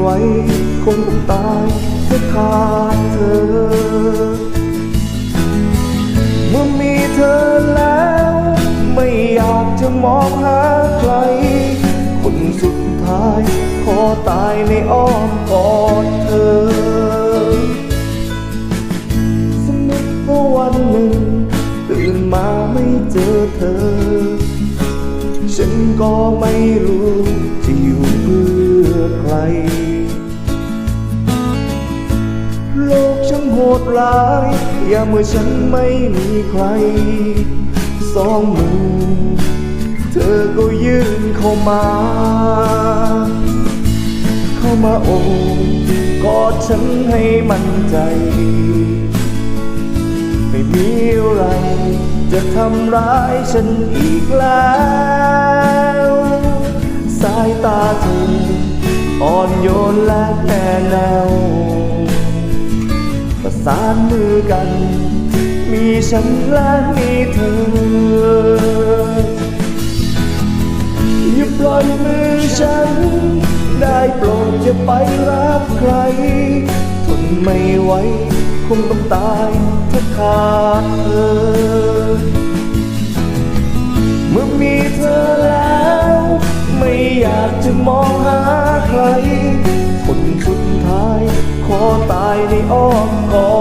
ไวคงต้องตายถ้าขาดเธอ เมื่อมีเธอแล้ว ไม่อยากจะมองหาใคร คนสุดท้าย ขอตายในอ้อมกอดเธอสมมติว่าวันหนึ่ง ตื่นมาไม่เจอเธอฉันก็ไม่รู้จะอยู่เพื่อใคร ช่างโหดร้ายอย่าเมื่อฉันไม่มีใครสองมือเธอก็ยื่นเข้ามา เข้ามาโอบกอดฉันให้มั่นใจ ไม่มีอะไร จะทำร้ายฉันอีกแล้ว สายตาเธออ่อนโยนและแน่แนวานมือกัน มีฉันและมีเธอ อย่าปล่อยมือฉัน ได้โปรดอย่าไปรักใคร ทนไม่ไหวคงต้องตายถ้าขาดเธอ เมื่อมีเธอแล้ว ไม่อยากจะมองหาใครคนสุดท้าย ขอตายในอ้อมกอด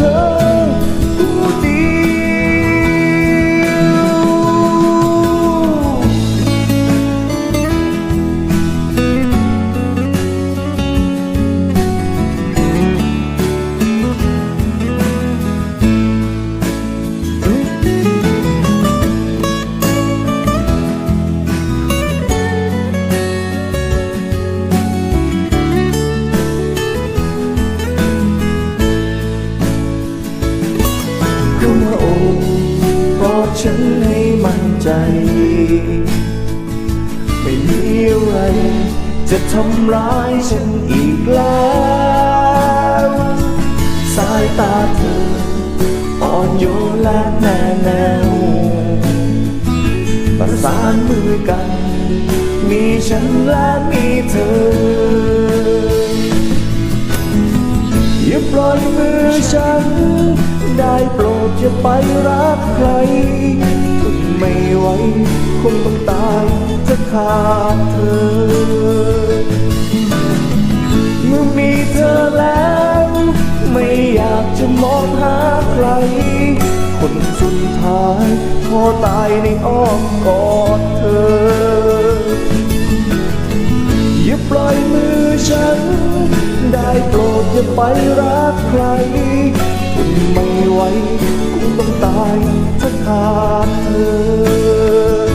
ข ใจ ไม่มีอะไร จะทำร้ายฉันอีกแล้วสายตาเธออ่อนโยนและแน่แนวประสานมือกัน มีฉันและมีเธอ ปล่อยมือฉัน ได้โปรดอย่าไปรักใครทนไม่ไหวคงต้องตายจะขาดเธอ เมื่อมีเธอแล้ว ไม่อยากจะมองหาใคร คนสุดท้ายขอตายในอ้อมกอดเธอ ไปรักใครทนไม่ไหวคงต้องตายถ้าขาดเธอ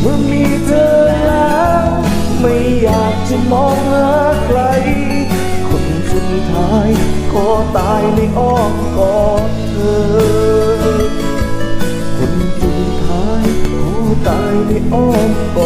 เมื่อมีเธอแล้ว ไม่อยากจะมองหาใคร คนสุดท้ายขอตายในอ้อมกอดเธอ คนสุดท้ายขอตายในอ้อมกอด